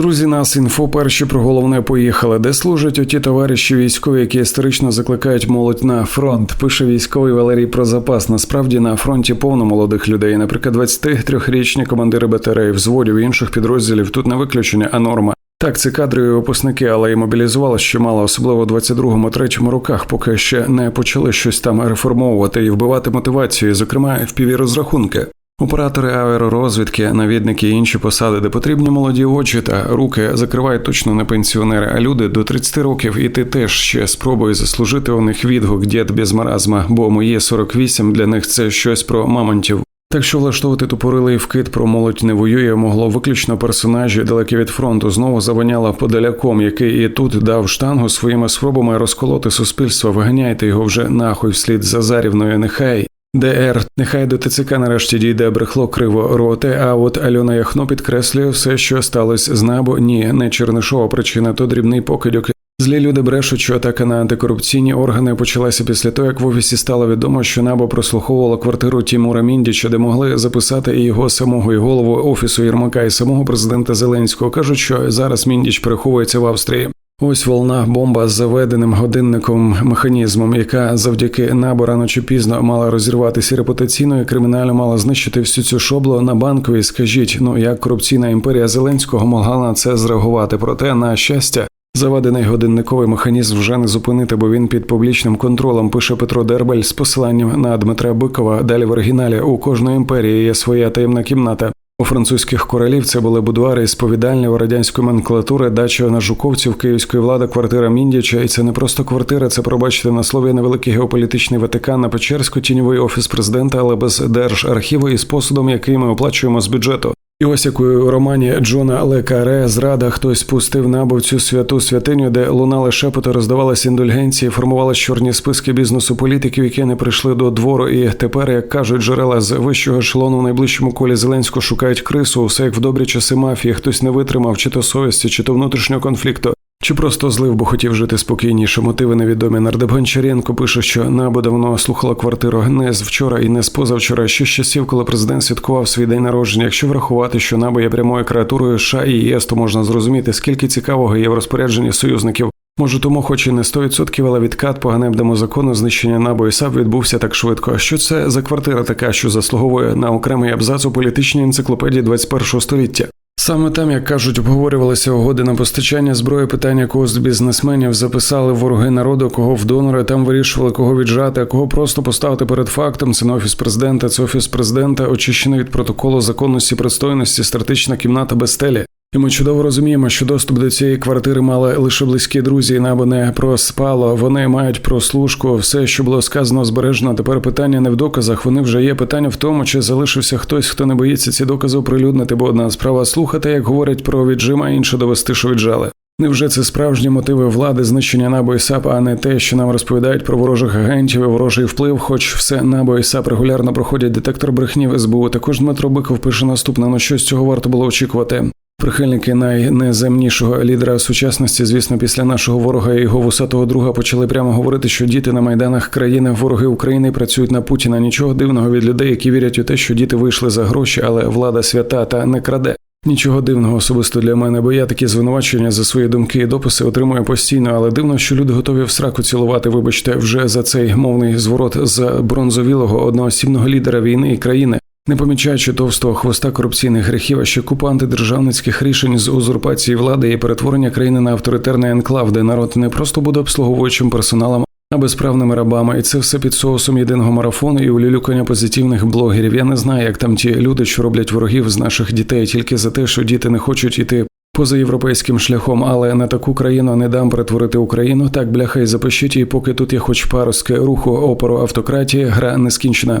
Друзі, нас інфо перші про головне поїхали. Де служать оті товариші військові, які історично закликають молодь на фронт? Пише військовий Валерій про запас. Насправді на фронті повно молодих людей. Наприклад, 23-річні командири БТР, взводів і інших підрозділів тут не виключення, а норма. Так, це кадрові випускники, але й мобілізували чимало, особливо у 22-му, 3-му роках, поки ще не почали щось там реформовувати і вбивати мотивацію, зокрема в розрахунки. Оператори аеророзвідки, навідники і інші посади, де потрібні молоді очі та руки закривають точно не пенсіонери, а люди до 30 років, і ти теж ще спробуй заслужити у них відгук дід без маразма, бо моє 48 для них це щось про мамонтів. Так що влаштовувати тупорилий вкид про молодь не воює могло виключно персонажі далекі від фронту. Знову завоняло подаляком, який і тут дав штангу своїми спробами розколоти суспільство. Виганяйте його вже нахуй вслід за зарівною. Нехай ДР, нехай до ТЦК нарешті дійде брехло криво роте. А от Альона Яхно підкреслює все, що сталося з набо. Ні, не Чернишова причина, то дрібний покидьок. Злі люди брешуть, що атака на антикорупційні органи почалася після того, як в офісі стало відомо, що набо прослуховувала квартиру Тімура Міндіча, де могли записати і його самого і голову офісу Єрмака, і самого президента Зеленського. кажуть, що зараз Міндіч переховується в Австрії. Ось волна бомба з заведеним годинником механізмом, яка завдяки набу рано чи пізно мала розірватися репутаційно і кримінально мала знищити всю цю шоблу на банковій. Скажіть, ну як корупційна імперія Зеленського могла на це зреагувати? Проте, на щастя, заведений годинниковий механізм вже не зупинити, бо він під публічним контролем пише Петро Дербель з посиланням на Дмитра Бикова. Далі в оригіналі у кожної імперії є своя таємна кімната. У французьких королів це були будуари і сповідальні у радянської менклатури, дача на жуковців київської влади, квартира Міндіча. І це не просто квартира, це пробачте на слові невеликий геополітичний Ватикан на Печерську, тіньовий офіс президента, але без держархіву і з посудом, який ми оплачуємо з бюджету. І ось як у романі Джона Лекаре зрада хтось пустив набув цю святу святиню, де лунали шепоти, роздавалися індульгенції, формували чорні списки бізнесу політиків, які не прийшли до двору. І тепер, як кажуть, джерела з вищого ешелону в найближчому колі Зеленського шукають крису. Все як в добрі часи мафії, хтось не витримав, чи то совісті, чи то внутрішнього конфлікту. Чи просто злив, бо хотів жити спокійніше. Мотиви невідомі. Нардеп Гончаренко пише, що Набо давно слухала квартиру не з вчора і не з позавчора, ще з часів, коли президент святкував свій день народження. Якщо врахувати, що Набо є прямою креатурою США і ЄС, то можна зрозуміти, скільки цікавого є в розпорядженні союзників. Може, тому, хоч і не 100%, але відкат по ганебному закону знищення НАБО і САП відбувся так швидко. Що це за квартира така, що заслуговує на окремий абзац у політичній енциклопедії 21 століття? Саме там, як кажуть, обговорювалися угоди на постачання зброї. Питання кого з бізнесменів записали вороги народу, кого в донори там вирішували, кого віджати, а кого просто поставити перед фактом. Це не офіс президента, це офіс президента, очищений від протоколу законності, пристойності, стратегічна кімната без стелі. І ми чудово розуміємо, що доступ до цієї квартири мали лише близькі друзі, і набо не проспало. Вони мають прослушку, все, що було сказано, збережено. Тепер питання не в доказах. Вони вже є. Питання в тому, чи залишився хтось, хто не боїться ці докази оприлюднити, бо одна справа слухати, як говорять про віджим, а інша довести, що віджали. Невже це справжні мотиви влади, знищення набо і САП, а не те, що нам розповідають про ворожих агентів і ворожий вплив, хоч все набо і САП регулярно проходять детектор брехні в СБУ. Також Дмитро Биков пише наступне, ну що з цього варто було очікувати. Прихильники найнеземнішого лідера сучасності, звісно, після нашого ворога і його вусатого друга почали прямо говорити, що діти на майданах країни, вороги України працюють на Путіна. Нічого дивного від людей, які вірять у те, що діти вийшли за гроші, але влада свята та не краде. Нічого дивного особисто для мене, бо я такі звинувачення за свої думки і дописи отримую постійно, але дивно, що люди готові в сраку цілувати. Вибачте, вже за цей мовний зворот з бронзовілого одноосібного лідера війни і країни. Не помічаючи товстого хвоста корупційних гріхів, а ще купа антидержавницьких рішень з узурпації влади і перетворення країни на авторитарний енклав, де народ не просто буде обслуговуючим персоналом, а безправними рабами, і це все під соусом єдиного марафону і улюлюкання позитивних блогерів. Я не знаю, як там ті люди, що роблять ворогів з наших дітей, тільки за те, що діти не хочуть іти поза європейським шляхом, але на таку країну не дам перетворити Україну. Так бляха і запишіть, і поки тут є хоч паростки руху опору автократії, гра не скінчена.